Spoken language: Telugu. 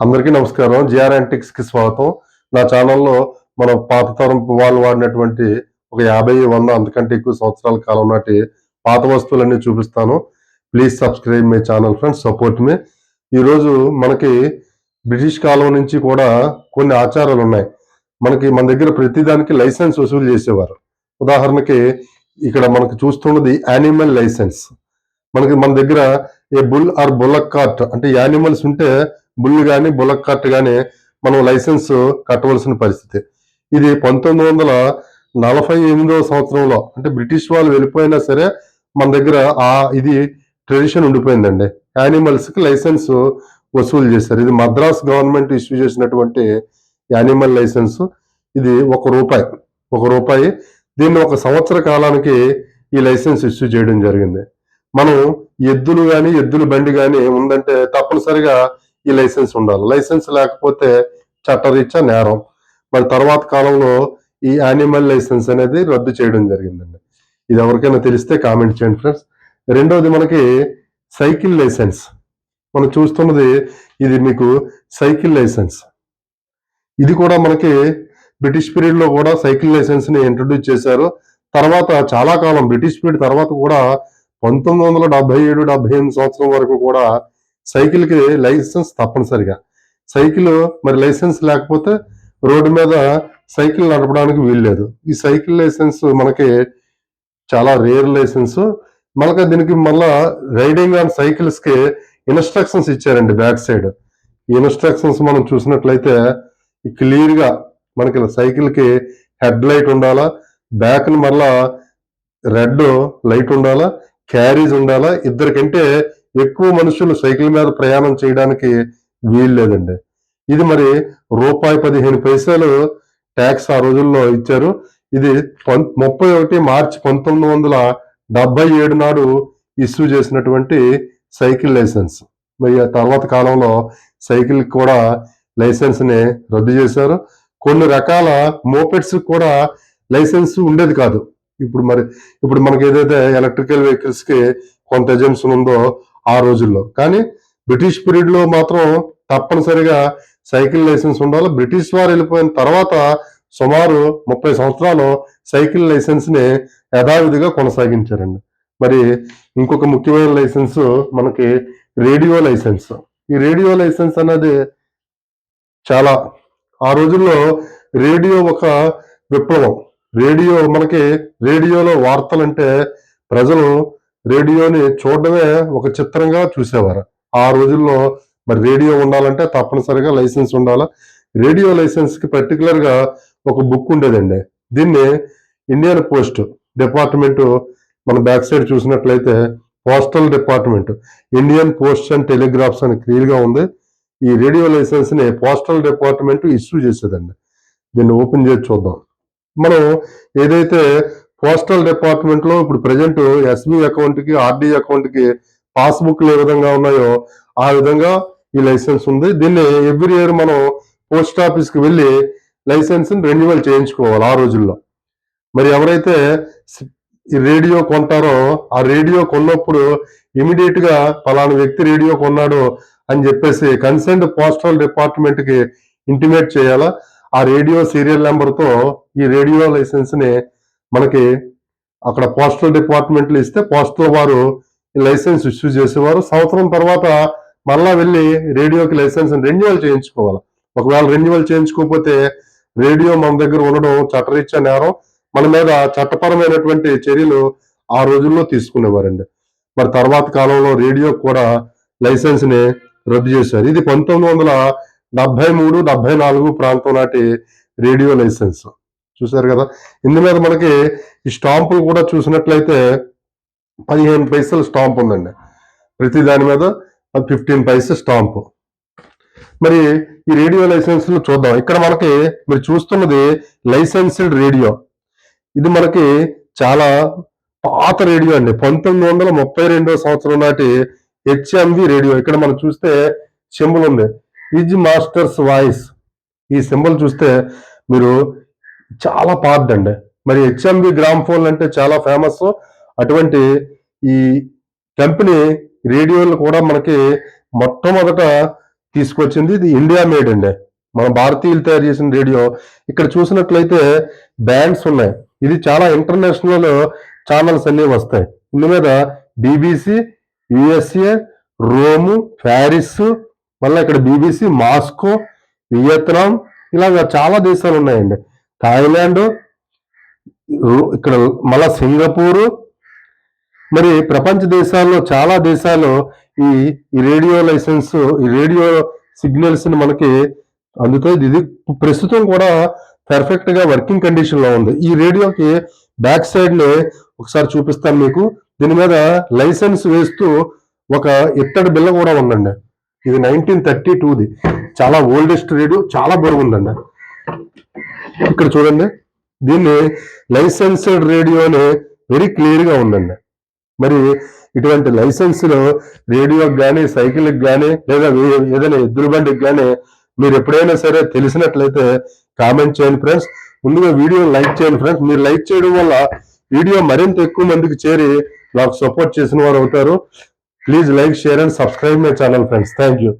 అందరికీ నమస్కారం. జిఆర్కి స్వాగతం. నా ఛానల్లో మనం పాత తరం వాళ్ళు వాడినటువంటి ఒక యాభై వంద అంతకంటే ఎక్కువ సంవత్సరాల కాలం నాటి పాత వస్తువులన్నీ చూపిస్తాను. Please subscribe my channel friends support me. ఈరోజు మనకి బ్రిటిష్ కాలం నుంచి కూడా కొన్ని ఆచారాలు ఉన్నాయి. మనకి మన దగ్గర ప్రతిదానికి లైసెన్స్ వసూలు చేసేవారు. ఉదాహరణకి ఇక్కడ మనకు చూస్తున్నది యానిమల్ లైసెన్స్. మనకి మన దగ్గర a bull or bullock cart అంటే యానిమల్స్ ఉంటే బుల్ కానీ బుల్లక్ కట్ కానీ మనం లైసెన్స్ కట్టవలసిన పరిస్థితి. ఇది పంతొమ్మిది వందల నలభై ఎనిమిదవ సంవత్సరంలో అంటే బ్రిటిష్ వాళ్ళు వెళ్ళిపోయినా సరే మన దగ్గర ఆ ఇది ట్రెడిషన్ ఉండిపోయిందండి. యానిమల్స్కి లైసెన్స్ వసూలు చేశారు. ఇది మద్రాస్ గవర్నమెంట్ ఇష్యూ చేసినటువంటి యానిమల్ లైసెన్స్. ఇది ఒక రూపాయి ఒక రూపాయి. దీన్ని ఒక సంవత్సర కాలానికి ఈ లైసెన్స్ ఇష్యూ చేయడం జరిగింది. మనం ఎద్దులు కానీ ఎద్దుల బండి కానీ ఉందంటే తప్పనిసరిగా ఈ లైసెన్స్ ఉండాలి. లైసెన్స్ లేకపోతే చట్టరీత్యా నేరం. మరి తర్వాత కాలంలో ఈ యానిమల్ లైసెన్స్ అనేది రద్దు చేయడం జరిగిందండి. ఇది ఎవరికైనా తెలిస్తే కామెంట్ చేయండి ఫ్రెండ్స్. రెండోది మనకి సైకిల్ లైసెన్స్. మనం చూస్తున్నది ఇది మీకు సైకిల్ లైసెన్స్. ఇది కూడా మనకి బ్రిటిష్ పీరియడ్లో కూడా సైకిల్ లైసెన్స్ని ఇంట్రడ్యూస్ చేశారు. తర్వాత చాలా కాలం బ్రిటిష్ పీరియడ్ తర్వాత కూడా పంతొమ్మిది వందల డెబ్బై ఏడు డెబ్బై ఎనిమిది సంవత్సరం వరకు కూడా సైకిల్కి లైసెన్స్ తప్పనిసరిగా. సైకిల్ మరి లైసెన్స్ లేకపోతే రోడ్డు మీద సైకిల్ నడపడానికి వీల్లేదు ఈ సైకిల్ లైసెన్స్ మనకి చాలా రేర్ లైసెన్స్. మనకి దీనికి మళ్ళా రైడింగ్ ఆన్ సైకిల్స్కి ఇన్స్ట్రక్షన్స్ ఇచ్చారండి బ్యాక్ సైడ్. ఈ ఇన్స్ట్రక్షన్స్ మనం చూసినట్లయితే క్లియర్గా మనకి సైకిల్కి హెడ్ లైట్ ఉండాలా బ్యాక్ మళ్ళా రెడ్ లైట్ ఉండాలా క్యారీజ్ ఉండాలా ఇద్దరికంటే ఎక్కువ మనుషులు సైకిల్ మీద ప్రయాణం చేయడానికి వీలు లేదండి. ఇది మరి రూపాయి పదిహేను పైసలు ట్యాక్స్ ఆ రోజుల్లో ఇచ్చారు. ఇది పం- ముప్పై ఒకటి మార్చి పంతొమ్మిది వందల డెబ్బై ఏడు నాడు ఇష్యూ చేసినటువంటి సైకిల్ లైసెన్స్. మరి ఆ తర్వాత కాలంలో సైకిల్ కూడా లైసెన్స్ని రద్దు చేశారు. కొన్ని రకాల మోపెడ్స్ కూడా లైసెన్స్ ఉండేది కాదు. ఇప్పుడు మరి ఇప్పుడు మనకి ఏదైతే ఎలక్ట్రికల్ వెహికల్స్కి కొంత ఎజెన్షన్ ఉందో ఆ రోజుల్లో. కానీ బ్రిటిష్ పీరియడ్లో మాత్రం తప్పనిసరిగా సైకిల్ లైసెన్స్ ఉండాలి. బ్రిటిష్ వారు వెళ్ళిపోయిన తర్వాత సుమారు ముప్పై సంవత్సరాలు సైకిల్ లైసెన్స్ని యథావిధిగా కొనసాగించారండి. మరి ఇంకొక ముఖ్యమైన లైసెన్స్ మనకి రేడియో లైసెన్స్. ఈ రేడియో లైసెన్స్ అనేది చాలా ఆ రోజుల్లో రేడియో ఒక విప్లవం. రేడియో మనకి రేడియోలో వార్తలంటే ప్రజలు రేడియోని చూడడమే ఒక చిత్రంగా చూసేవారు. ఆ రోజుల్లో మరి రేడియో ఉండాలంటే తప్పనిసరిగా లైసెన్స్ ఉండాలా? రేడియో లైసెన్స్కి పర్టికులర్గా ఒక బుక్ ఉండేదండి. దీన్ని ఇండియన్ పోస్ట్ డిపార్ట్మెంట్ మన బ్యాక్ సైడ్ చూసినట్లయితే postal department Indian post and telegraphs అని క్లియర్గా ఉంది. ఈ రేడియో లైసెన్స్ని పోస్టల్ డిపార్ట్మెంట్ ఇష్యూ చేసేదండి. దీన్ని ఓపెన్ చేసి చూద్దాం. మనం ఏదైతే పోస్టల్ డిపార్ట్మెంట్లో ఇప్పుడు ప్రజెంట్ ఎస్బీ అకౌంట్కి ఆర్డీ అకౌంట్కి పాస్బుక్లు ఏ విధంగా ఉన్నాయో ఆ విధంగా ఈ లైసెన్స్ ఉంది. దీన్ని ఎవ్రీ ఇయర్ మనం పోస్ట్ ఆఫీస్కి వెళ్ళి లైసెన్స్ రెన్యువల్ చేయించుకోవాలి ఆ రోజుల్లో. మరి ఎవరైతే ఈ రేడియో కొంటారో ఆ రేడియో కొన్నప్పుడు ఇమీడియట్గా ఫలానా వ్యక్తి రేడియో కొన్నాడు అని చెప్పేసి కన్సర్న్ పోస్టల్ డిపార్ట్మెంట్కి ఇంటిమేట్ చేయాలా? ఆ రేడియో సీరియల్ నెంబర్తో ఈ రేడియో లైసెన్స్ని మనకి అక్కడ పోస్టల్ డిపార్ట్మెంట్లు ఇస్తే పోస్టల్ వారు ఈ లైసెన్స్ ఇష్యూ చేసేవారు. సంవత్సరం తర్వాత మళ్ళా వెళ్ళి రేడియోకి లైసెన్స్ రెన్యువల్ చేయించుకోవాలి. ఒకవేళ రెన్యువల్ చేయించుకోకపోతే రేడియో మన దగ్గర ఉండడం చట్టరీత్యా నేరం. మన మీద చట్టపరమైనటువంటి చర్యలు ఆ రోజుల్లో తీసుకునేవారండి. మరి తర్వాత కాలంలో రేడియో కూడా లైసెన్స్ని రద్దు చేశారు. ఇది పంతొమ్మిది వందల డెబ్బై మూడు డెబ్బై నాలుగు ప్రాంతం నాటి రేడియో లైసెన్స్ చూసారు కదా? ఇందు మీద మనకి ఈ స్టాంపులు కూడా చూసినట్లయితే పదిహేను పైసలు స్టాంప్ ఉందండి. ప్రతి దాని మీద ఫిఫ్టీన్ పైస స్టాంప్. మరి ఈ రేడియో లైసెన్స్లు చూద్దాం. ఇక్కడ మనకి మీరు చూస్తున్నది లైసెన్స్డ్ రేడియో. ఇది మనకి చాలా పాత రేడియో అండి. పంతొమ్మిది వందల ముప్పై రెండో సంవత్సరం నాటి హెచ్ఎంవి రేడియో. ఇక్కడ మనం చూస్తే సింబల్ ఉంది. ఇజ్ మాస్టర్స్ వాయిస్ ఈ సింబల్ చూస్తే మీరు చాలా పాతదండి మరి హెచ్ఎంవి గ్రామ్ ఫోన్ అంటే చాలా ఫేమస్ అటువంటి ఈ కంపెనీ రేడియోలు కూడా మనకి మొట్టమొదట తీసుకొచ్చింది ఇది ఇండియా మేడ్ అండి. మన భారతీయులు తయారు చేసిన రేడియో ఇక్కడ చూసినట్లయితే బ్యాండ్స్ ఉన్నాయి. ఇది చాలా ఇంటర్నేషనల్ ఛానల్స్ అన్నీ వస్తాయి. ఇందు మీద బీబీసీ యుఎస్ఏ రోము ప్యారిస్ మళ్ళీ ఇక్కడ బీబీసీ మాస్కో వియత్నాం ఇలాగ చాలా దేశాలు ఉన్నాయండి. థాయిలాండ్ ఇక్కడ మళ్ళా సింగపూరు. మరి ప్రపంచ దేశాల్లో చాలా దేశాలు ఈ రేడియో లైసెన్స్ ఈ రేడియో సిగ్నల్స్ని మనకి అందుతుంది ఇది ప్రస్తుతం కూడా పర్ఫెక్ట్గా వర్కింగ్ కండిషన్లో ఉంది. ఈ రేడియోకి బ్యాక్ సైడ్ని ఒకసారి చూపిస్తాను మీకు. దీని మీద లైసెన్స్ వేస్తూ ఒక ఇత్తడి బిల్ల కూడా ఉందండి. ఇది నైన్టీన్ థర్టీ టూది. చాలా ఓల్డెస్ట్ రేడియో చాలా బరువు ఉందండి ఇక్కడ చూడండి. దీన్ని లైసెన్స్డ్ రేడియో అని వెరీ క్లియర్గా ఉందండి. మరి ఇటువంటి లైసెన్సులు రేడియోకి కానీ సైకిల్కి కానీ లేదా ఏదైనా ఎద్దుల బండికి కానీ మీరు ఎప్పుడైనా సరే తెలిసినట్లయితే కామెంట్ చేయండి ఫ్రెండ్స్ ముందుగా వీడియో లైక్ చేయండి ఫ్రెండ్స్ మీరు లైక్ చేయడం వల్ల వీడియో మరింత ఎక్కువ మందికి చేరి నాకు సపోర్ట్ చేసిన వారు అవుతారు. Please like share and subscribe my channel friends thank you